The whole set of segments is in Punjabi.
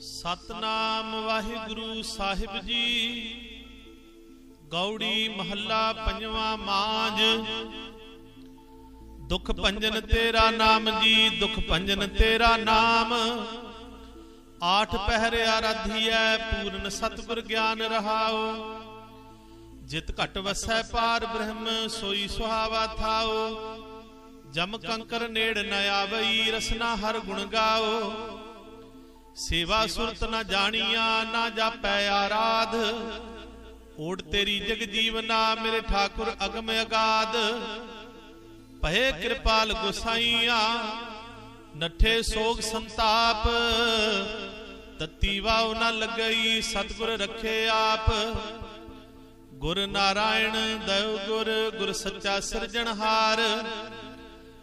ਸਤਨਾਮ ਵਾਹਿਗੁਰੂ ਸਾਹਿਬ ਜੀ। ਗੌੜੀ ਮਹੱਲਾ ਪੰਜਵਾਂ ਮਾਂਜ। ਦੁਖ ਭੰਜਨ ਤੇਰਾ ਨਾਮ ਜੀ, ਦੁਖ ਭੰਜਨ ਤੇਰਾ ਨਾਮ। ਆਠ ਪਹਿਰ ਆਰਾਧੀਐ, ਪੂਰਨ ਸਤਿਗੁਰ ਗਿਆਨ ਰਹਾਓ ਜਿਤ ਘਟ ਵਸੈ ਪਾਰ ਬ੍ਰਹਮ, ਸੋਈ ਸੁਹਾਵਾ ਥਾਓ ਜਮ ਕੰਕਰ ਨੇੜ ਨ ਆਵਈ, ਰਸਨਾ ਹਰ ਗੁਣ ਗਾਓ ਸੇਵਾ ਸੁਰਤ ਨਾ ਜਾਣੀਆਂ, ਨਾ ਜਾਪੈ ਆਰਾਧ। ਓੜ ਤੇਰੀ ਜਗ ਜੀਵਨਾ, ਮੇਰੇ ਠਾਕੁਰ ਅਗਮ ਅਗਾਦ। ਭਏ ਕਿਰਪਾਲ ਗੁਸਾਈਆਂ, ਨਠੇ ਸੋਗ ਸੰਤਾਪ। ਤਤੀ ਵਾਉ ਨ ਲੱਗਈ, ਸਤਿਗੁਰ ਰੱਖੇ ਆਪ। ਗੁਰ ਨਾਰਾਇਣ ਦਇ ਗੁਰ ਗੁਰ ਸੱਚਾ ਸਿਰਜਣਹਾਰ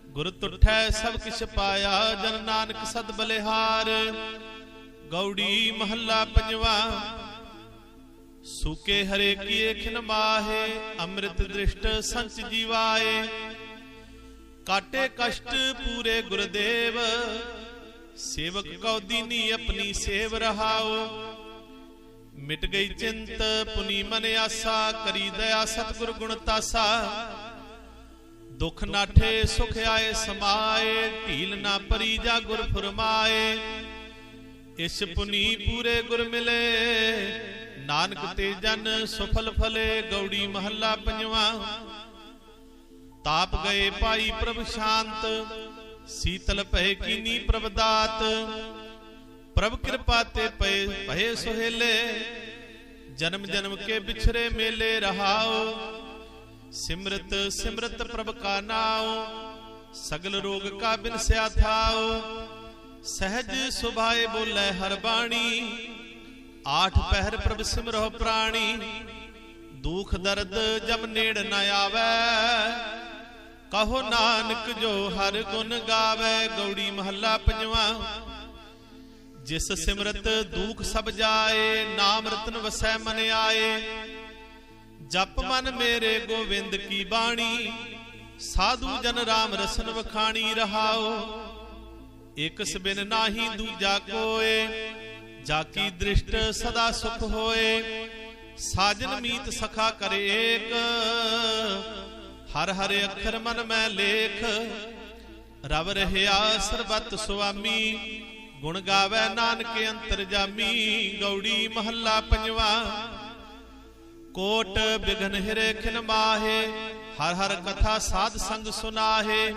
ਗੁਰ ਤੁਠੈ ਸਭ ਕਿਛ ਪਾਇਆ, ਜਨ ਨਾਨਕ ਸਦ ਬਲਿਹਾਰ। ਗੌੜੀ ਮਹੱਲਾ ਪੰਜਵਾ ਸੂਕੇ ਹਰੇ ਕੀਏ ਖਿਨ ਮਾਹੇ ਅੰਮ੍ਰਿਤ ਦ੍ਰਿਸ਼ਟ ਸੰਚ ਜੀਵਾਏ ਕਾਟੇ ਕਸ਼ਟ ਪੂਰੇ ਗੁਰਦੇਵ ਸੇਵਕ ਕਉ ਦੀਨੀ ਆਪਣੀ ਸੇਵ ਰਹਾਓ ਮਿਟ ਗਈ ਚਿੰਤ ਪੁਨੀ ਮਨ ਆਸਾ ਕਰੀ ਦਇਆ ਸਤਿਗੁਰ ਗੁਣ ਤਾਸਾ ਦੁਖ ਨਾਠੇ ਸੁਖ ਆਏ ਸਮਾਏ ਢੀਲ ਨਾ ਪਰੀ ਜਾ ਗੁਰ ਫਰਮਾਏ ਇਸ ਪੁਨੀ ਪੂਰੇ ਗੁਰ ਮਿਲੇ। ਨਾਨਕ ਤੇ ਜਨ ਸੁਫਲ ਫਲੇ, ਗੌੜੀ ਮਹੱਲਾ ਪੰਜਵਾ। ਤਾਪ ਗਏ ਪਾਈ ਪ੍ਰਭ ਸ਼ਾਂਤ, ਸੀਤਲ ਭਏ ਕੀਨੀ ਪ੍ਰਭ ਦਾਤ। ਪ੍ਰਭ ਕਿਰਪਾ ਤੇ ਪਏ, ਭਏ ਸੁਹੇਲੇ। ਜਨਮ ਜਨਮ ਕੇ ਵਿਛਰੇ ਮੇਲੇ ਰਹਾਓ। ਸਿਮਰਤ ਸਿਮਰਤ ਪ੍ਰਭ ਕਾ ਨਾਉ ਸਗਲ ਰੋਗ ਕਾ ਬਿਨਸਿਆ ਥਾਓ। ਸਹਿਜ ਸੁਭਾਏ ਬੋਲੇ ਹਰ ਬਾਣੀ, ਆਠ ਪਹਿਰ ਪ੍ਰਭ ਸਿਮਰੋ ਪ੍ਰਾਣੀ, ਦੁਖ ਦਰਦ ਜਮ ਨੇੜ ਨ ਆਵੇ। ਕਹੋ ਨਾਨਕ ਜੋ ਹਰ ਗੁਣ ਗਾਵੇ, ਗੌੜੀ ਮਹੱਲਾ ਪੰਜਵਾ। ਜਿਸ ਸਿਮਰਤ ਦੁਖ ਸਭ ਜਾਏ, ਨਾਮ ਰਤਨ ਵਸੈ ਮਨ ਆਏ। ਜਪ ਮਨ ਮੇਰੇ ਗੋਵਿੰਦ ਕੀ ਬਾਣੀ, ਸਾਧੂ ਜਨ ਰਾਮ ਰਸਨ ਵਖਾਣੀ ਰਹਾਓ। ਇਕਸ ਬਿਨ ਨਾਹੀ ਦੂਜਾ ਕੋਏ ਜਾ ਕੀ ਦ੍ਰਿਸ਼ਟ ਸਦਾ ਸੁਖ ਹੋਏ, ਸਾਜਨ ਮੀਤ ਸਖਾ ਕਰੇ ਏਕ, ਹਰ ਹਰ ਅੱਖਰ ਮਨ ਮੈਂ ਲੇਖ, ਰਵ ਰਹਿਆ ਸਰਬਤ ਸੁਆਮੀ, ਗੁਣ ਗਾਵੇ ਨਾਨਕ ਅੰਤਰ ਜਾਮੀ, ਗੌੜੀ ਮਹੱਲਾ ਪੰਜਵਾ, ਕੋਟ ਬਿਗਨ ਹਿਰੇ ਖਿਨ ਮਾਹੇ, ਹਰ ਹਰ ਕਥਾ ਸਾਧ ਸੰਗ ਸੁਨਾਹੇ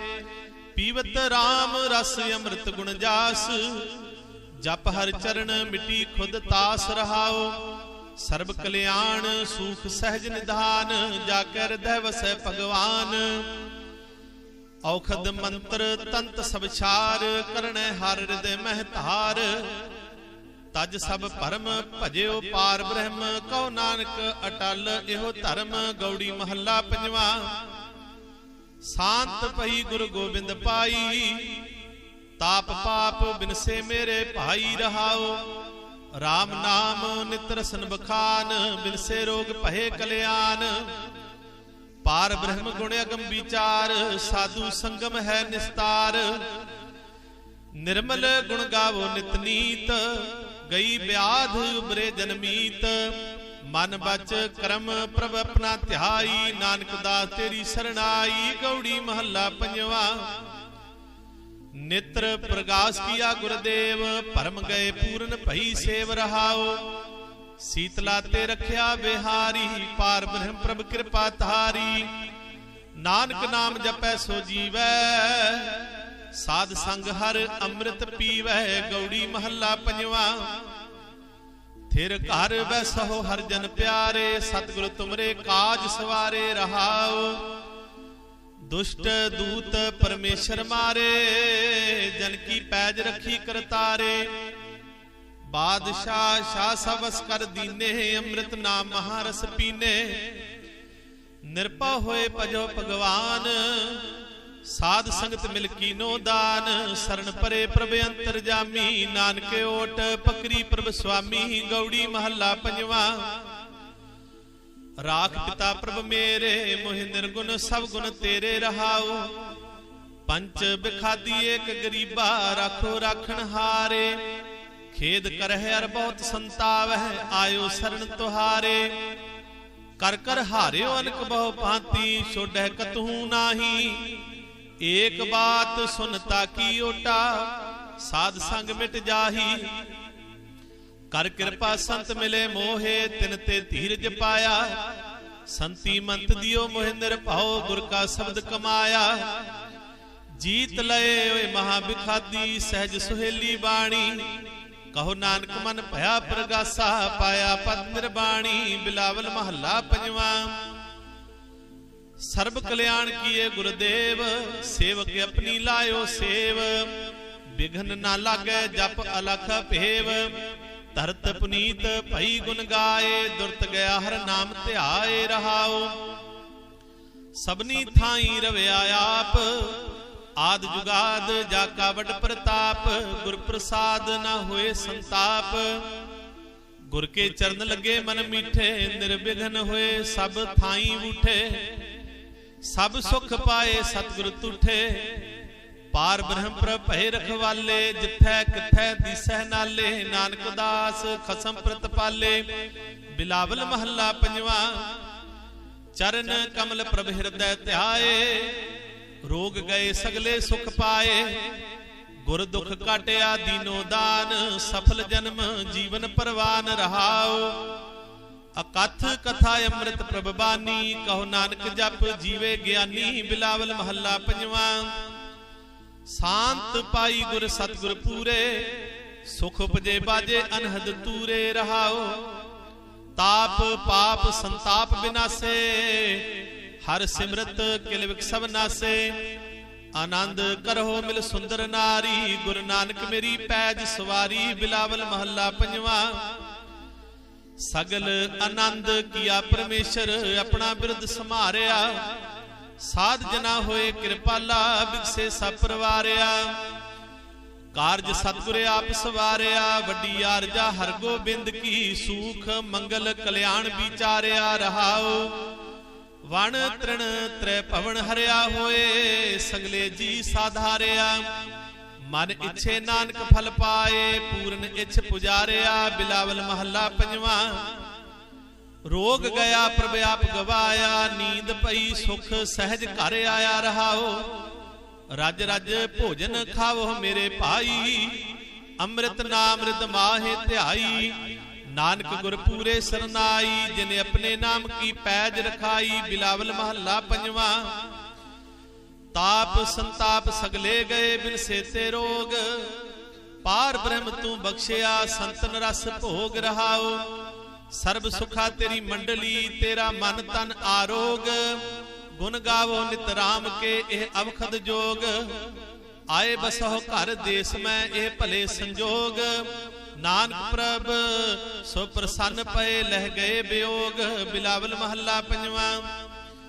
ਪੀਵਤ RAM ਰਸ ਅੰਮ੍ਰਿਤ ਗੁਣ ਜਾਸ, ਜਪ ਹਰ ਚਰਨ ਮਿਟੀ ਖੁਦ ਤਾਸ ਰਹਾਓ। ਸਰਬ ਕਲਿਆਣ ਸੂਖ ਸਹਿਜ ਨਿਧਾਨ, ਜਾ ਕਰ ਹਿਰਦੈ ਵਸੈ ਭਗਵਾਨ। ਔਖਦ ਮੰਤਰ ਤੰਤ ਸਭ ਛਾਰ ਕਰਣੈ ਹਰ ਹਿਰਦੈ ਮਹਿ ਧਾਰ। ਤਜ ਸਭ ਪਰਮ ਭਜਿਓ ਪਾਰ ਬ੍ਰਹਮ, ਕਉ ਨਾਨਕ ਅਟਲ, ਇਹੋ ਧਰਮ ਗੌੜੀ ਮਹੱਲਾ ਪੰਜਵਾ। ਸ਼ਾਂਤ ਪਈ ਗੁਰੂ ਗੋਬਿੰਦ ਪਾਈ। ਤਾਪ ਪਾਪ ਬਿਨਸੇ ਮੇਰੇ ਭਾਈ ਰਹਾਓ। RAM ਨਾਮ ਨਿਤ ਰਸਨ ਬਿਨਸੇ ਰੋਗ ਭਏ ਕਲਿਆਣ। ਪਾਰ ਬ੍ਰਹਮ ਗੁਣ ਅਗੰਮ ਵਿਚਾਰ, ਸਾਧੂ ਸੰਗਮ ਹੈ ਨਿਸਤਾਰ। ਨਿਰਮਲ ਗੁਣ ਗਾਵੋ ਨਿਤ ਨੀਤ, ਗਈ ਵਿਆਧ ਉਬਰੇ ਜਨਮੀਤ ਮਨ ਬਚ ਕਰਮ ਪ੍ਰਭ ਆਪਣਾ ਧਿਆਈ ਨਾਨਕ ਦਾਸ ਤੇਰੀ ਸਰਣਾਈ, ਗੌੜੀ ਮਹੱਲਾ ਪੰਜਵਾ। ਨਿਤਰ ਪ੍ਰਗਾਸ ਕੀਆ ਗੁਰਦੇਵ ਪਰਮ ਗਏ ਪੂਰਨ ਭਈ ਸੇਵ ਰਹਾਓ। ਸੀਤਲਾ ਤੇ ਰੱਖਿਆ ਬਿਹਾਰੀ ਪਾਰ ਬ੍ਰਹਮ ਪ੍ਰਭ ਕਿਰਪਾ ਧਾਰੀ। ਨਾਨਕ ਨਾਮ ਜਪੈ ਸੋ ਜੀਵੈ, ਸਾਧ ਸੰਗ ਹਰ ਅੰਮ੍ਰਿਤ ਪੀਵੈ, ਗੌੜੀ ਮਹੱਲਾ ਪੰਜਵਾ। ਫਿਰ ਘਰ ਬੈਸੋ, ਹਰ ਜਨ ਪਿਆਰੇ, ਸਤਿਗੁਰ ਤੁਮਰੇ ਕਾਜ ਸਵਾਰੇ ਰਹਾਓ। ਦੁਸ਼ਟ ਦੂਤ ਪਰਮੇਸ਼ਰ ਮਾਰੇ, ਜਨ ਕੀ ਪੈਜ ਰੱਖੀ ਕਰਤਾਰੇ। ਬਾਦਸ਼ਾਹ, ਸ਼ਾਹ ਸਬਸ ਕਰ ਦੀਨੇ, ਅੰਮ੍ਰਿਤ ਨਾਮ ਮਹਾਰਸ ਪੀਨੇ। ਨਿਰਪਾ ਹੋਏ ਭਜੋ ਭਗਵਾਨ ਸਾਧ ਸੰਗਤ ਮਿਲ ਕੀਨੋ ਦਾਨ, ਸਰਨ ਪਰੇ ਪ੍ਰਭ ਅੰਤਰ ਜਾਮੀ, ਨਾਨਕ ਓਟ ਪਕਰੀ ਪ੍ਰਭ ਸੁਆਮੀ, ਗੌੜੀ ਮਹੱਲਾ ਪੰਜਵਾ। ਰਾਖ ਪਿਤਾ ਪ੍ਰਭ ਮੇਰੇ ਮੋਹਿ ਨਿਰਗੁਣ ਸਭ ਗੁਣ ਤੇਰੇ ਰਹਾਉ। ਪੰਚ ਬਿਖਾਦੀ ਏਕ ਗਰੀਬਾ, ਰੱਖੋ ਰਾਖਣ ਹਾਰੇ। ਖੇਦ ਕਰਹਿ ਅਰ ਬਹੁਤ ਸੰਤਾਵਹਿ, ਆਇਓ ਸਰਨ ਤੁਹਾਰੇ। ਕਰ ਕਰ ਹਾਰਿਓ ਅਨਕ ਬਹੁ ਭਾਂਤੀ ਛੋੜੈ ਕਤਹੂ ਨਾਹੀ। ਏਕ ਬਾਤ ਸੁਨਤਾ ਕੀ ਓਟਾ, ਸਾਧ ਸੰਗ ਮਿਟ ਜਾਹੀ। ਕਰ ਕਿਰਪਾ ਸੰਤ ਮਿਲੇ ਮੋਹੇ, ਤਿਨ ਤੇ ਧੀਰਜ ਪਾਇਆ। ਸੰਤੀ ਮੰਤ ਦਿਓ ਮੋਹਿ ਨਿਰਭਉ ਗੁਰ ਕਾ ਸ਼ਬਦ ਕਮਾਇਆ। ਜੀਤ ਲਏ ਓਏ ਮਹਾ ਬਿਖਾਦੀ ਸਹਿਜ ਸੁਹੇਲੀ ਬਾਣੀ। ਕਹੋ ਨਾਨਕ ਮਨ ਭਇਆ ਪ੍ਰਗਾਸਾ, ਪਾਇਆ ਪਦ ਨਿਰਬਾਣੀ, ਬਿਲਾਵਲ ਮਹੱਲਾ ਪੰਜਵਾ। ਸਰਬ ਕਲਿਆਣ ਕੀਏ ਗੁਰਦੇਵ ਸੇਵਕ ਆਪਣੀ ਲਾਇਓ ਸੇਵ। ਬਿਘਨ ਨਾ ਲਾਗੈ ਜਪ ਅਲਖ ਭੇਵ। ਧਰਤ ਪੁਨੀਤ ਭਈ ਗੁਣ ਗਾਏ ਦੁਰਤ ਗਿਆ ਹਰ ਨਾਮ ਧਿਆਏ ਰਹਾਓ ਸਭਨੀ ਥਾਈ ਰਵਿਆ ਆਪ। ਆਦ ਜੁਗਾਦ ਜਾ ਕਾ ਵਡ ਪ੍ਰਤਾਪ। ਗੁਰ ਪ੍ਰਸਾਦ ਨਾ ਹੋਏ ਸੰਤਾਪ। ਗੁਰ ਕੇ ਚਰਨ ਲੱਗੇ ਮਨ ਮੀਠੇ। ਨਿਰਵਿਘਨ ਹੋਏ ਸਭ ਥਾਈ ਉਠੇ। ਸਭ ਸੁਖ ਪਾਏ ਸਤਿਗੁਰ ਤੁਠੇ। ਪਾਰ ਬ੍ਰਹਮ ਪ੍ਰਭ ਭੈ ਰਖਵਾਲੇ, ਜਿੱਥੈ ਕਿਥੈ ਦਿਸਹਿ ਨਾਲੇ, ਨਾਨਕ ਦਾਸ ਖਸਮ ਪ੍ਰਤਪਾਲੇ ਬਿਲਾਵਲ ਮਹੱਲਾ ਪੰਜਵਾ, ਚਰਨ ਕਮਲ ਪ੍ਰਭ ਹਿਰਦੈ ਧਿਆਏ। ਰੋਗ ਗਏ ਸਗਲੇ ਸੁਖ ਪਾਏ, ਗੁਰ ਦੁਖ ਕਾਟਿਆ ਦੀਨੋ ਦਾਨ, ਸਫਲ ਜਨਮ ਜੀਵਨ ਪਰਵਾਨ ਰਹਾਓ। ਅਕਥ ਕਥਾ ਅੰਮ੍ਰਿਤ ਪ੍ਰਭ ਬਾਣੀ ਕਹੋ ਨਾਨਕ ਜਪ, ਜੀਵੇ ਗਿਆਨੀ, ਬਿਲਾਵਲ ਮਹੱਲਾ ਪੰਜਵਾ। ਸ਼ਾਂਤ ਪਾਈ ਗੁਰ ਸਤਗੁਰ ਪੂਰੇ, ਸੁਖ ਉਪਜੇ ਬਾਜੇ, ਅਨਹਦ ਤੂਰੇ ਰਹਾਓ ਤਾਪ, ਪਾਪ, ਸੰਤਾਪ ਬਿਨਾਸੇ, ਹਰ ਸਿਮਰਤ ਕਿਲ ਵਿਕ ਸਭ ਨਾਸੇ। ਆਨੰਦ ਕਰੋ ਮਿਲ ਸੁੰਦਰ ਨਾਰੀ, ਗੁਰੂ ਨਾਨਕ ਮੇਰੀ ਪੈਜ ਸਵਾਰੀ, ਬਿਲਾਵਲ ਮਹੱਲਾ ਪੰਜਵਾਂ। ਸਗਲ ਆਨੰਦ ਕੀਆ ਪਰਮੇਸ਼ਰ ਆਪਣਾ ਬਿਰਧ ਸਮਾਰਿਆ ਸਾਧ ਜਨਾ ਹੋਏ ਕਿਰਪਾਲਾ ਬਿਕਸੇ ਸਭ ਕਾਰਜ ਸਤਿਗੁਰ ਆਪ ਸਵਾਰਿਆ, ਵੱਡੀ ਆਰਜਾ ਹਰ ਗੋਬਿੰਦ ਕੀ ਸੂਖ ਮੰਗਲ ਕਲਿਆਣ ਵਿਚਾਰਿਆ ਰਹਾਓ ਵਣ ਤ੍ਰਿਣ ਤ੍ਰੈ ਭਵਨ ਹਰਿਆ ਹੋਏ, ਸਗਲੇ ਜੀ ਸਾਧਾਰਿਆ। ਮਨ ਇੱਛੇ ਨਾਨਕ ਫਲ ਪਾਏ ਪੂਰਨ ਇੱਛ ਪੁਜਾਰਿਆ ਬਿਲਾਵਲ ਮਹੱਲਾ ਪੰਜਵਾ। ਰੋਗ ਗਿਆ ਪ੍ਰਭ ਆਪ ਗਵਾਇਆ ਨੀਂਦ ਪਈ ਸੁਖ ਸਹਿਜ ਘਰ ਆਇਆ ਰਹਾਓ। ਰਜ ਰਜ ਭੋਜਨ ਖਾਵੋ ਮੇਰੇ ਭਾਈ। ਅੰਮ੍ਰਿਤ ਨਾਮ ਰਿਦ ਮਾਹੇ ਧਿਆਈ। ਨਾਨਕ ਗੁਰ ਪੂਰੇ ਸਰਨਾਈ ਜਿਨੇ ਆਪਣੇ ਨਾਮ ਕੀ ਪੈਜ ਰਖਾਈ ਬਿਲਾਵਲ ਮਹੱਲਾ ਪੰਜਵਾ। ਤਾਪ ਸੰਤਾਪ ਸਗਲੇ ਗਏ ਬਿਨ ਸੇਤੇ ਰੋਗ। ਪਾਰ ਬ੍ਰਹਮ ਤੂੰ ਬਖਸ਼ਿਆ, ਸੰਤਨ ਰਸ ਭੋਗ ਰਹਾਓ ਸਰਬ ਸੁਖਾ ਤੇਰੀ ਮੰਡਲੀ, ਤੇਰਾ ਮਨ ਤਨ ਆਰੋਗ। ਗੁਣ ਗਾਵੋ ਨਿਤ ਰਾਮ ਕੇ ਇਹ ਅਵਖਦ ਜੋਗ। ਆਏ ਬਸਹੁ ਘਰ ਦੇਸ ਮੈਂ ਇਹ ਭਲੇ ਸੰਜੋਗ। ਨਾਨਕ ਪ੍ਰਭ, ਸੋ ਪ੍ਰਸੰਨ ਪਏ, ਲਹਿ ਗਏ ਬਿਯੋਗ ਬਿਲਾਵਲ ਮਹੱਲਾ ਪੰਜਵਾਂ।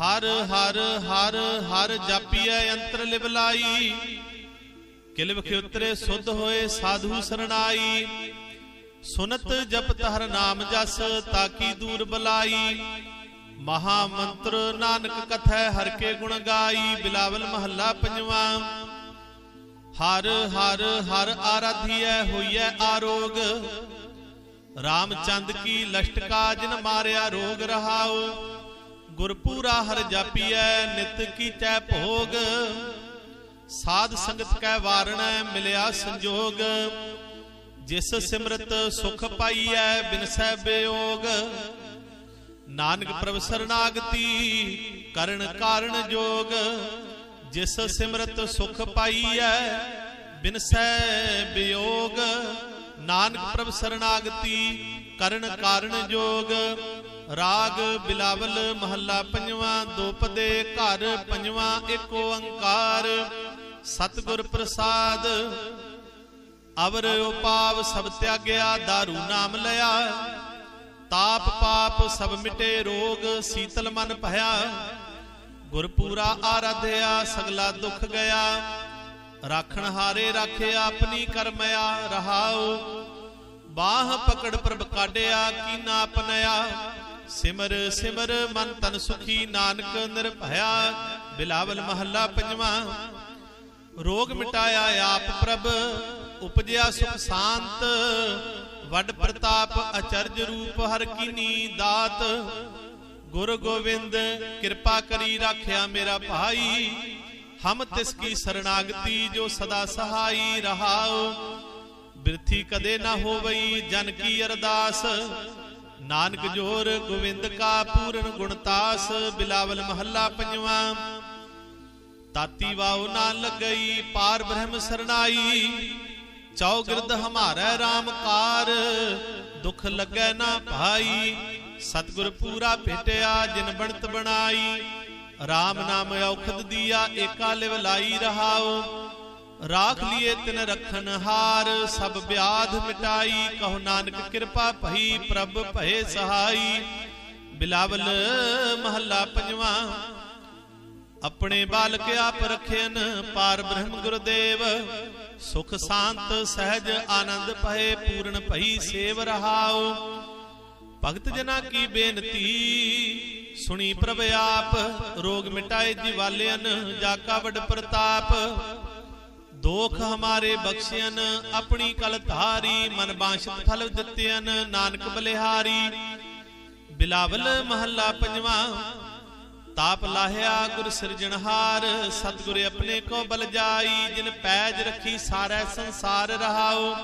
ਹਰ ਹਰ ਹਰ ਹਰ ਜਾਪੀਐ ਅੰਤਰ ਲਿਵ ਲਾਈ। ਕਿਲ ਵਿਖ ਉਤਰੇ ਸੁਧ ਹੋਏ ਸਾਧੂ ਸਰਣਾਈ। ਸੁਨਤ ਜਪਤ ਹਰ ਨਾਮ ਜਸ ਤਾਕੀ ਦੂਰ ਬਲਾਈ। ਮਹਾ ਮੰਤਰ ਨਾਨਕ ਕਥੈ ਹਰ ਕੇ ਗੁਣ ਗਾਈ, ਬਿਲਾਵਲ ਮਹੱਲਾ ਪੰਜਵਾ। ਹਰ ਹਰ ਹਰ ਆਰਾਧੀਐ ਹੋਈਐ ਆਰੋਗ। ਰਾਮਚੰਦ ਕੀ ਲਸ਼ਟਕਾ ਜਿਨ ਮਾਰਿਆ ਰੋਗ ਰਹਾਓ ਗੁਰਪੂਰਾ ਹਰ ਜਾਪੀਐ, ਨਿਤ ਕੀਚੈ ਭੋਗ। ਸਾਧ ਸੰਗਤ ਕੈ ਵਾਰਣੈ, ਮਿਲਿਆ ਸੰਜੋਗ। ਜਿਸ ਸਿਮਰਤ ਸੁਖ ਪਾਈਐ ਬਿਨਸੈ ਬਿਯੋਗ ਨਾਨਕ ਪ੍ਰਭ ਸਰਨਾਗਤੀ, ਕਰਨ ਕਾਰਨ ਜੋਗ। ਜਿਸ ਸਿਮਰਤ ਸੁਖ ਪਾਈਐ ਬਿਨਸੈ ਬਿਯੋਗ ਨਾਨਕ ਪ੍ਰਭ ਸਰਨਾਗਤੀ ਕਰਨ ਕਾਰਨ ਜੋਗ। ਰਾਗ ਬਿਲਾਵਲ ਮਹੱਲਾ ਪੰਜਵਾ ਦੋਪਦੇ ਘਰ ਪੰਜਵਾ ਏਕ ਓੰਕਾਰ। ਸਤਿਗੁਰ ਪ੍ਰਸਾਦ, ਅਵਰ ਉਪਾਵ ਸਭ ਤਿਆਗਿਆ, ਦਾਰੂ ਨਾਮ ਲਿਆ। ਤਾਪ ਪਾਪ ਸਭ ਮਿਟੇ, ਰੋਗ ਸੀਤਲ ਮਨ ਭਇਆ। ਗੁਰਪੂਰਾ ਆਰਾਧਿਆ, ਸਗਲਾ ਦੁੱਖ ਗਿਆ। ਰਾਖਣ ਹਾਰੇ ਰਾਖਿਆ ਆਪਣੀ ਕਰਮਿਆ ਰਹਾਉ। ਬਾਹ ਪਕੜ ਪ੍ਰਭ ਕਾਢਿਆ, ਕੀਨਾ ਆਪਨਿਆ ਸਿਮਰ ਸਿਮਰ, ਮਨ ਤਨ ਸੁਖੀ, ਨਾਨਕ ਨਿਰਭਇਆ। ਬਿਲਾਵਲ ਮਹੱਲਾ ਪੰਜਵਾਂ। ਰੋਗ ਮਿਟਾਇਆ ਆਪ ਪ੍ਰਭ, ਉਪਜਿਆ ਸੁਖ ਸ਼ਾਂਤ। ਵੱਡ ਪ੍ਰਤਾਪ ਅਚਰਜ ਰੂਪ ਹਰ ਕੀਨੀ ਦਾਤ। ਗੁਰ ਗੋਬਿੰਦ ਕਿਰਪਾ ਕਰੀ ਰਾਖਿਆ ਮੇਰਾ ਭਾਈ। ਹਮ ਤਿਸ ਕੀ ਸਰਣਾਗਤੀ ਜੋ ਸਦਾ ਸਹਾਈ ਰਹਾਉ। ਬਿਰਥੀ ਕਦੇ ਨਾ ਹੋਵਈ ਜਨ ਕੀ ਅਰਦਾਸ। ਨਾਨਕ ਜੋਰ ਗੋਬਿੰਦ ਕਾ ਪੂਰਨ ਗੁਣਤਾਸ ਬਿਲਾਵਲ ਮਹੱਲਾ ਪੰਜਵਾਂ। ਤਾਤੀ ਵਾਉ ਨਾ ਲੱਗਈ, ਪਾਰ ਬ੍ਰਹਮ ਸਰਣਾਈ। ਚੌਗਿਰਦ ਹਮਾਰਾ RAM ਕਾਰ, ਦੁਖ ਲੱਗੈ ਨਾ ਭਾਈ। ਸਤਿਗੁਰ ਪੂਰਾ ਭੇਟਿਆ, ਜਿਨ ਬਣਤ ਬਣਾਈ। RAM ਨਾਮ ਔਖਦ ਦੀਆ, ਏਕਾ ਲਿਵ ਲਾਈ ਰਹਾਉ। ਰਾਖ ਲਿਏ ਤਿਨ ਰਖਨ ਹਾਰ, ਸਭ ਬਿਆਧ ਮਿਟਾਈ। ਕਹੋ ਨਾਨਕ ਕਿਰਪਾ ਭਈ ਪ੍ਰਭ ਭਏ ਸਹਾਈ। ਬਿਲਾਵਲ ਮਹੱਲਾ ਪੰਜਵਾਂ, ਆਪਣੇ ਬਾਲਕ ਆਪ ਰਖਿਆਨ ਪਾਰ ਬ੍ਰਹਮ ਗੁਰਦੇਵ। ਸੁਖ ਸ਼ਾਂਤ ਸਹਿਜ ਆਨੰਦ ਭਏ, ਪੂਰਨ ਭਈ ਸੇਵ ਰਹਾਉ। ਭਗਤ ਜਨਾ ਕੀ ਬੇਨਤੀ? ਸੁਣੀ ਪ੍ਰਭ ਆਪ, ਰੋਗ ਮਿਟਾਏ ਜੀਵਾਲਿਆਨ ਜਾ ਕਾ ਵਡ ਪ੍ਰਤਾਪ। ਦੋਖ ਹਮਾਰੇ ਬਖਸ਼ਿਆਨ ਆਪਣੀ ਕਲ ਧਾਰੀ, ਮਨ ਬਾਸ਼ਤ ਫਲ ਦਿੱਤਿਆਨ ਨਾਨਕ ਬਲਿਹਾਰੀ। ਬਿਲਾਵਲ ਮਹੱਲਾ ਪੰਜਵਾਂ, ਤਾਪ ਲਾਹਿਆ ਗੁਰ ਸਿਰਜਣਹਾਰ, ਸਤਿਗੁਰ ਆਪਣੇ ਕੋ ਬਲ ਜਾਈ, ਜਿਨ ਪੈਜ ਰੱਖੀ ਸਾਰਾ ਸੰਸਾਰ ਰਹਾਓ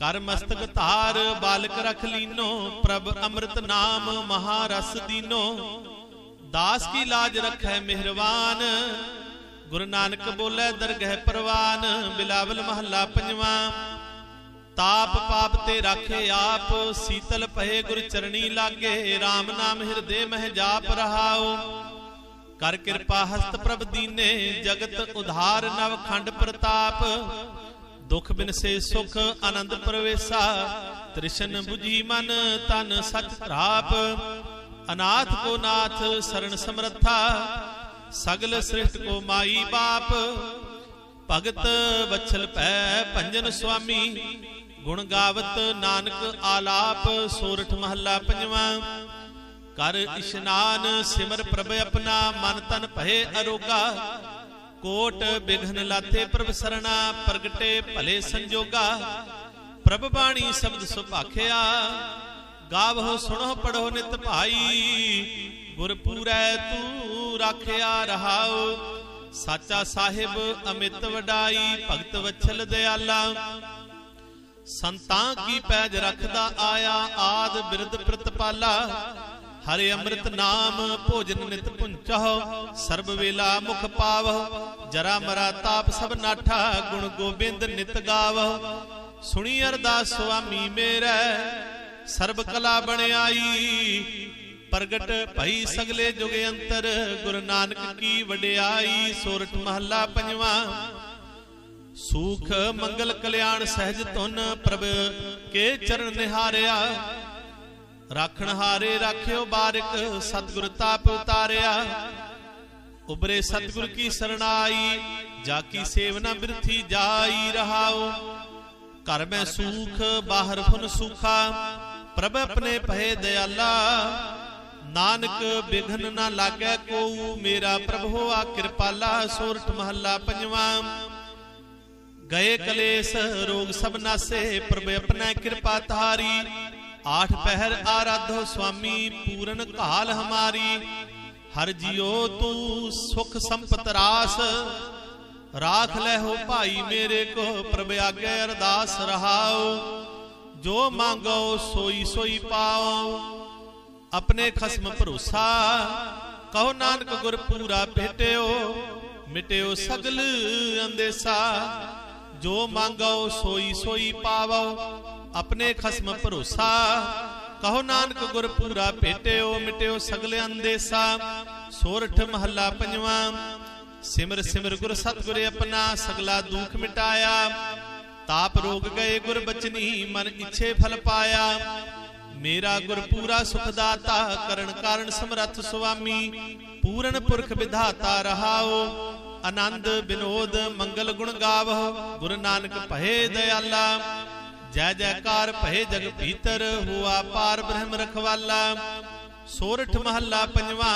ਕਰ ਮਸਤਕ ਧਾਰ, ਬਾਲਕ ਰਖ ਲੀਨੋ, ਪ੍ਰਭ ਅੰਮ੍ਰਿਤ ਨਾਮ ਮਹਾਰਸ ਦੀਨੋ। ਦਾਸ ਕੀ ਲਾਜ ਰਖੈ ਮਿਹਰਵਾਨ, ਗੁਰੂ ਨਾਨਕ ਬੋਲੇ ਦਰਗਹਿ ਪ੍ਰਵਾਨ, ਬਿਲਾਵਲ ਮਹੱਲਾ ਪੰਜਵਾਂ। ਤਾਪ ਪਾਪ ਤੇ ਰਾਖੇ ਆਪ, ਸੀਤਲ ਭਏ ਗੁਰ ਚਰਣੀ ਲਾਗੇ RAM ਨਾਮ ਹਿਰਦੇ ਮਹਿ ਜਾਪ ਰਹਾਓ ਕਰ ਕਿਰਪਾ ਹਸਤ ਪ੍ਰਭ ਦੀਨੇ, ਜਗਤ ਉਧਾਰ ਨਵ ਖੰਡ ਪ੍ਰਤਾਪ। ਦੁਖ ਬਿਨਸੇ ਸੁਖ ਆਨੰਦ ਪ੍ਰਵੇਸਾ, ਤ੍ਰਿਸ਼ਨ 부ਜੀ ਮਨ ਤਨ ਸਚ ਧਰਾਪ ਅਨਾਥ ਕੋ ਨਾਥ ਸਰਣ ਸਮਰੱਥਾ, ਸਗਲ ਸ੍ਰਿਸ਼ਟ ਕੋ ਮਾਈ ਬਾਪ, ਭਗਤ ਵਛਲ ਪੈ ਭੰਜਨ ਸੁਆਮੀ, ਗੁਣ ਗਾਵਤ ਨਾਨਕ ਆਲਾਪ ਸੋਰਠ ਮਹੱਲਾ ਪੰਜਵਾਂ, ਕਰ ਇਸ਼ਨਾਨ ਸਿਮਰ ਪ੍ਰਭ ਆਪਣਾ, ਮਨ ਤਨ ਭਏ ਅਰੋਗਾ ਕੋਟ ਬਿਘਨ ਲਾਥੇ ਪ੍ਰਭ ਸਰਣਾ, ਪ੍ਰਗਟੇ ਭਲੇ ਸੰਜੋਗਾ। ਪ੍ਰਭ ਬਾਣੀ ਸ਼ਬਦ ਸੁਭਾਖਿਆ ਗਾਵੋ ਸੁਣੋ ਪੜੋ ਨਿਤ ਭਾਈ। ਗੁਰ ਪੂਰੈ ਤੂੰ ਰਾਖਿਆ ਰਹਾਉ, ਸਾਚਾ ਸਾਹਿਬ ਅਮਿਤ ਵਡਾਈ, ਭਗਤ ਵਛਲ ਦਿਆਲਾ। ਸੰਤਾਂ ਕੀ ਪੈਜ ਰੱਖਦਾ ਆਇਆ, ਆਦ ਬਿਰਧ ਪ੍ਰਤਪਾਲਾ। ਹਰੇ ਅੰਮ੍ਰਿਤ ਨਾਮ ਭੋਜਨ ਨਿਤ ਪੁੰਚਹੁ, ਸਰਬ ਵੇਲਾ ਮੁਖ ਪਾਵਹੁ, ਜਰਾ ਮਰਾ ਤਾਪ ਸਭ ਨਾਠਾ, ਗੁਣ ਗੋਬਿੰਦ ਨਿਤ ਗਾਵਹੁ। ਸੁਣੀ ਅਰਦਾਸ ਸੁਆਮੀ ਮੇਰਾ, ਸਰਬ ਕਲਾ ਬਣਾਈ ਪ੍ਰਗਟ ਭਈ ਸਗਲੇ ਜੁਗ ਅੰਤਰ, ਗੁਰੂ ਨਾਨਕ ਕੀ ਵਡਿਆਈ, ਸੋਰਠ ਮਹੱਲਾ ਪੰਜਵਾਂ। ਸੂਖ ਮੰਗਲ ਕਲਿਆਣ ਸਹਿਜ ਤੁਨ ਪ੍ਰਭ ਕੇ ਚਰਨ ਨਿਹਾਰਿਆ। ਰਾਖਣ ਹਾਰੇ ਰਾਖਿਓ ਬਾਰਕ, ਸਤਿਗੁਰ ਤਾਪ ਉਤਾਰਿਆ। ਉਬਰੇ ਸਤਿਗੁਰ ਕੀ ਸਰਣਾਈ, ਜਾ ਕੀ ਸੇਵਨਾ ਬਿਰਥੀ ਜਾਈ ਰਹਾਉ। ਘਰ ਮੈਂ ਸੂਖ, ਬਾਹਰ ਫੁਨ ਸੁਖਾ, ਪ੍ਰਭ ਆਪਣੇ ਭਏ ਦਿਆਲਾ। ਨਾਨਕ ਬਿਘਨ ਨਾ ਲਾਗੈ ਕੋ ਮੇਰਾ ਪ੍ਰਭ ਆ ਕਿਰਪਾਲਾ, ਸੋਰਠ ਮਹੱਲਾ ਪੰਜਵਾਂ। ਗਏ ਕਲੇਸ਼, ਰੋਗ ਸਭ ਨਾਸੇ, ਪ੍ਰਭ ਆਪਣਾ ਕਿਰਪਾ ਤਾਰੀ ਆਠ ਪਹਿਰ ਆਰਾਧੋ ਸੁਆਮੀ, ਪੂਰਨ ਕਾਲ ਹਮਾਰੀ। ਹਰ ਜਿਉ ਤੂੰ ਸੁਖ ਸੰਪਤ ਰਾਸ। ਰਾਖ ਲੈ ਹੋ ਭਾਈ ਮੇਰੇ ਕੋ, ਪ੍ਰਭ ਆਗੇ ਅਰਦਾਸ ਰਹਾਓ ਜੋ ਮੰਗੋ ਸੋਈ ਸੋਈ ਪਾਓ ਆਪਣੇ ਖਸਮ ਭਰੋਸਾ, ਕਹੋ ਨਾਨਕ ਗੁਰ ਪੂਰਾ ਭੇਟਿਓ। ਮਿਟਿਓ ਸਗਲ ਅੰਦੇਸਾ। ਜੋ ਮੰਗੋ ਸੋਈ ਸੋਈ ਪਾਵੋ। ਆਪਣੇ ਖਸਮ ਭਰੋਸਾ। ਕਹੋ ਨਾਨਕ ਗੁਰ ਪੂਰਾ ਭੇਟਿਓ, ਮਿਟਿਓ ਸਗਲੇ ਅੰਦੇਸਾ। ਸੋਰਠ ਮਹੱਲਾ ਪੰਜਵਾਂ। ਸਿਮਰ ਸਿਮਰ ਗੁਰ ਸਤਿਗੁਰ ਆਪਣਾ, ਸਗਲਾ ਦੁੱਖ ਮਿਟਾਇਆ। ਤਾਪ ਰੋਗ ਗਏ ਗੁਰ ਬਚਨੀ, ਮਨ ਇੱਛੇ ਫਲ ਪਾਇਆ। ਮੇਰਾ ਗੁਰ ਪੂਰਾ ਸੁਖ ਦਾਤਾ ਕਰਨ ਕਾਰਨ ਸਮਰੱਥ ਸੁਆਮੀ। ਪੂਰਨ ਪੁਰਖ ਵਿਧਾਤਾ ਰਹਾਓ। ਆਨੰਦ ਬਿਨੋਦ ਮੰਗਲ ਗੁਣ ਗਾਵਹੁ ਗੁਰੂ ਨਾਨਕ ਭਏ ਦਇਆਲਾ। ਜੈ ਜੈਕਾਰ ਭਏ ਜਗ ਭੀਤਰ ਹੁਆ ਪਾਰ ਬ੍ਰਹਮ ਰਖਵਾਲਾ, ਸੋਰਠ ਮਹੱਲਾ ਪੰਜਵਾ,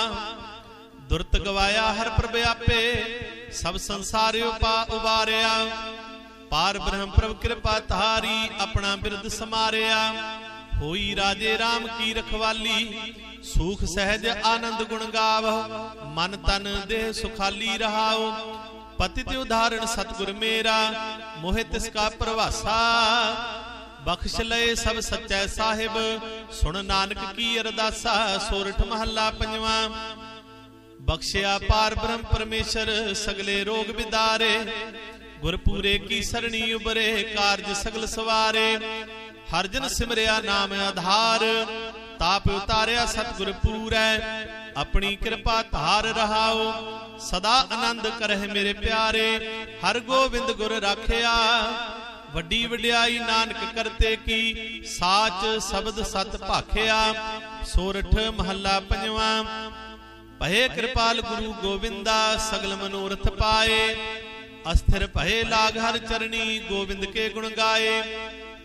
ਦੁਰਤ ਗਵਾਇਆ ਹਰ ਪ੍ਰਭ ਆਪੇ, ਸਭ ਸੰਸਾਰ ਉਪਾ ਉਬਾਰਿਆ। ਪਾਰ ਬ੍ਰਹਮ ਪ੍ਰਭ ਕਿਰਪਾ ਧਾਰੀ, ਆਪਣਾ ਬਿਰਦ ਸਮਾਰਿਆ। ਹੋਈ ਰਾਜੇ RAM ਕੀ ਰਖਵਾਲੀ, ਸੂਖ ਸਹਿਜ ਆਨੰਦ ਗੁਣ ਗਾਵ, ਮਨ ਤਨ ਦੇਹ ਸੁਖਾਲੀ ਰਹਾਓ ਪਤਿਤ ਉਦਾਹਰਣ ਸਤਿਗੁਰ ਮੇਰਾ, ਮੋਹਿ ਤਿਸ ਕਾ ਪ੍ਰਵਾਸਾ ਬਖਸ਼ ਲਏ ਸਭ ਸੱਚੈ ਸਾਹਿਬ। ਸੁਣ ਨਾਨਕ ਕੀ ਅਰਦਾਸਾ, ਸੋਰਠ ਮਹੱਲਾ ਪੰਜਵਾ। ਬਖਸ਼ਿਆ ਪਾਰ ਬ੍ਰਹਮ ਪਰਮੇਸ਼ਰ, ਸਗਲੇ ਰੋਗ ਵਿਦਾਰੇ ਗੁਰਪੂਰੇ ਕੀ ਸਰਣੀ ਉਬਰੇ ਕਾਰਜ ਸਗਲ ਸਵਾਰੇ। ਹਰ ਜਨ ਸਿਮਰਿਆ ਨਾਮ ਆਧਾਰ, ਤਾਪ ਉਤਾਰਿਆ ਸਤਿਗੁਰ ਪੂਰੈ। ਆਪਣੀ ਕਿਰਪਾ ਧਾਰ ਰਹਾਓ, ਸਦਾ ਆਨੰਦ ਕਰਹਿ ਮੇਰੇ ਪਿਆਰੇ। ਹਰ ਗੋਬਿੰਦ ਗੁਰ ਰਾਖਿਆ ਵੱਡੀ ਵਡਿਆਈ ਨਾਨਕ ਕਰਤੇ ਕੀ, ਸਾਚ ਸ਼ਬਦ ਸਤ ਭਾਖਿਆ, ਸੋਰਠ ਮਹੱਲਾ ਪੰਜਵਾ। ਭਏ ਕਿਰਪਾਲ ਗੁਰੂ ਗੋਬਿੰਦਾ, ਸਗਲ ਮਨੋਰਥ ਪਾਏ। ਅਸਥਿਰ ਭਏ ਲਾਗ ਹਰ ਚਰਣੀ, ਗੋਬਿੰਦ ਕੇ ਗੁਣ ਗਾਏ।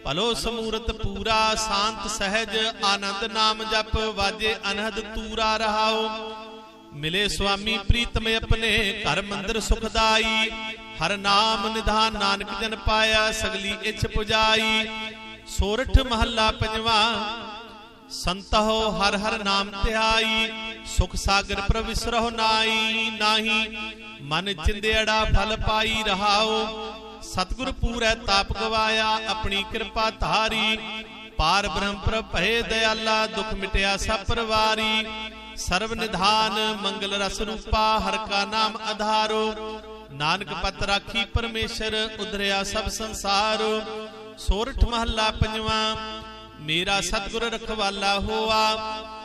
ਭਲੋ ਸਮੂਰਤ ਪੂਰਾ, ਸ਼ਾਂਤ ਸਹਿਜ, ਆਨੰਦ ਨਾਮ ਜਪ, ਵਾਜੇ ਅਨਹਦ ਤੂਰਾ ਰਹਾਓ। ਮਿਲੇ ਸੁਆਮੀ ਪ੍ਰੀਤਮ ਆਪਣੇ, ਘਰ ਮੰਦਰ ਸੁਖਦਾਈ। ਹਰ ਨਾਮ ਨਿਧਾਨ ਨਾਨਕ ਜਨ ਪਾਇਆ, ਸਗਲੀ ਇੱਛ ਪੁਜਾਈ। ਸੋਰਠ ਮਹੱਲਾ ਪੰਜਵਾ, ਸੰਤਹੁ ਹਰ ਹਰ ਨਾਮ ਧਿਆਈ। ਸੁਖ ਸਾਗਰ ਪ੍ਰਵਿਸਰਹੁ ਨਾਈ, ਨਾਹੀ। ਮਨ ਚਿੰਦੇੜਾ ਫਲ ਪਾਈ ਰਹਾਓ ਸਤਿਗੁਰ ਪੂਰੈ ਤਾਪ ਗਵਾਇਆ, ਆਪਣੀ ਕਿਰਪਾ ਧਾਰੀ। ਪਾਰ ਬ੍ਰਹਮ ਪ੍ਰਭ ਭਏ ਦਇਆਲਾ ਦੁਖ ਮਿਟਿਆ ਸਭ ਪਰਵਾਰੀ। ਸਰਬ ਨਿਧਾਨ ਮੰਗਲ ਰਸ ਰੂਪਾ, ਹਰ ਕਾ ਨਾਮ ਆਧਾਰੋ ਨਾਨਕ ਪਤ ਰਾਖੀ ਪਰਮੇਸ਼ਰ ਉਧਰਿਆ ਸਭ ਸੰਸਾਰ। ਸੋਰਠ ਮਹੱਲਾ ਪੰਜਵਾ, ਮੇਰਾ ਸਤਿਗੁਰ ਰਖਵਾਲਾ ਹੋਆ।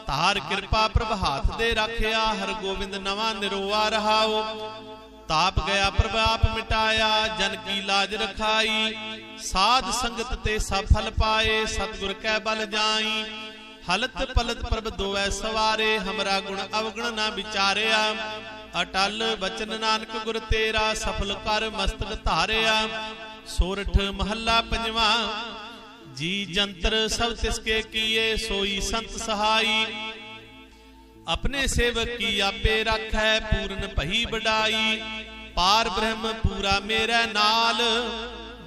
ਤਾਰ ਕਿਰਪਾ ਪ੍ਰਭ ਹਾਥ ਦੇ ਰੱਖਿਆ ਹਰ ਗੋਬਿੰਦ ਨਵਾਂ ਨਿਰੋਆ ਰਹਾਓ। ਤਾਪ ਗਿਆ ਪ੍ਰਭ ਆਪ ਮਿਟਾਇਆ, ਜਨ ਕੀ ਲਾਜ ਰਖਾਈ। ਸਾਧ ਸੰਗਤ ਤੇ ਸਫਲ ਪਾਏ, ਸਤਿਗੁਰ ਕੈ ਬਲ ਜਾਈ। ਹਲਤ ਪਲਤ ਪ੍ਰਭ ਦੋਐ ਸਵਾਰੇ, ਹਮਰਾ ਗੁਣ ਅਵਗਣ ਨਾ ਵਿਚਾਰਿਆ। ਅਟਲ ਬਚਨ ਨਾਨਕ ਗੁਰ ਤੇਰਾ ਸਫਲ ਕਰ ਮਸਤਕ ਧਾਰਿਆ। ਸੋਰਠ ਮਹੱਲਾ ਪੰਜਵਾ, ਜੀ ਜੰਤਰ ਸਭ ਤਿਸਕੇ ਕੀਏ, ਸੋਈ ਸੰਤ ਸਹਾਈ। ਆਪਣੇ ਸੇਵਕ ਕੀ ਆਪੇ ਰੱਖੈ, ਪੂਰਨ ਭਈ ਵਡਾਈ। ਪਾਰ ਬ੍ਰਹਮ ਪੂਰਾ ਮੇਰੇ ਨਾਲ,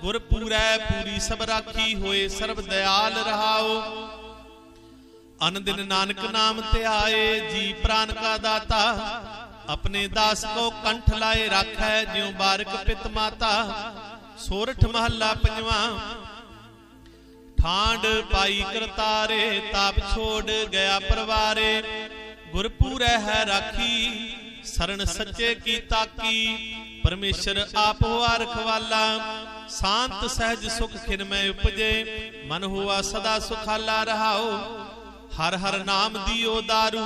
ਗੁਰ ਪੂਰੈ ਪੂਰੀ ਸਭ ਰਾਖੀ ਹੋਏ ਸਰਬ ਦਇਆਲ ਰਹਾਓ। ਅਨਦਿਲ ਨਾਨਕ ਨਾਮ ਧਿਆਏ, ਜੀ ਪ੍ਰਾਨ ਕਾ ਦਾਤਾ। ਆਪਣੇ ਦਾਸ ਕੋ ਕੰਠ ਲਾਏ ਰੱਖੈ, ਜਿਉ ਬਾਰਕ ਪਿਤ ਮਾਤਾ, ਸੋਰਠ ਮਹੱਲਾ ਪੰਜਵਾ। ਠਾਂਡ ਪਾਈ ਕਰਤਾਰੇ, ਤਾਪ ਛੋੜ ਗਿਆ ਪਰਵਾਰੇ। ਗੁਰਪੂਰੈ ਹੈ ਰਾਖੀ ਸਰਣ ਸੱਚੇ ਕੀ ਤਾਕੀ। ਪਰਮੇਸ਼ਰ ਆਪ ਹੋਆ ਰਖਵਾਲਾ, ਸ਼ਾਂਤ ਸਹਿਜ ਸੁਖ ਖਿਨਮੈ ਉਪਜੇ। ਮਨ ਹੋਆ ਸਦਾ ਸੁਖਾਲਾ ਰਹਾਓ ਹਰ ਹਰ ਨਾਮ ਦੀਓ ਦਾਰੂ।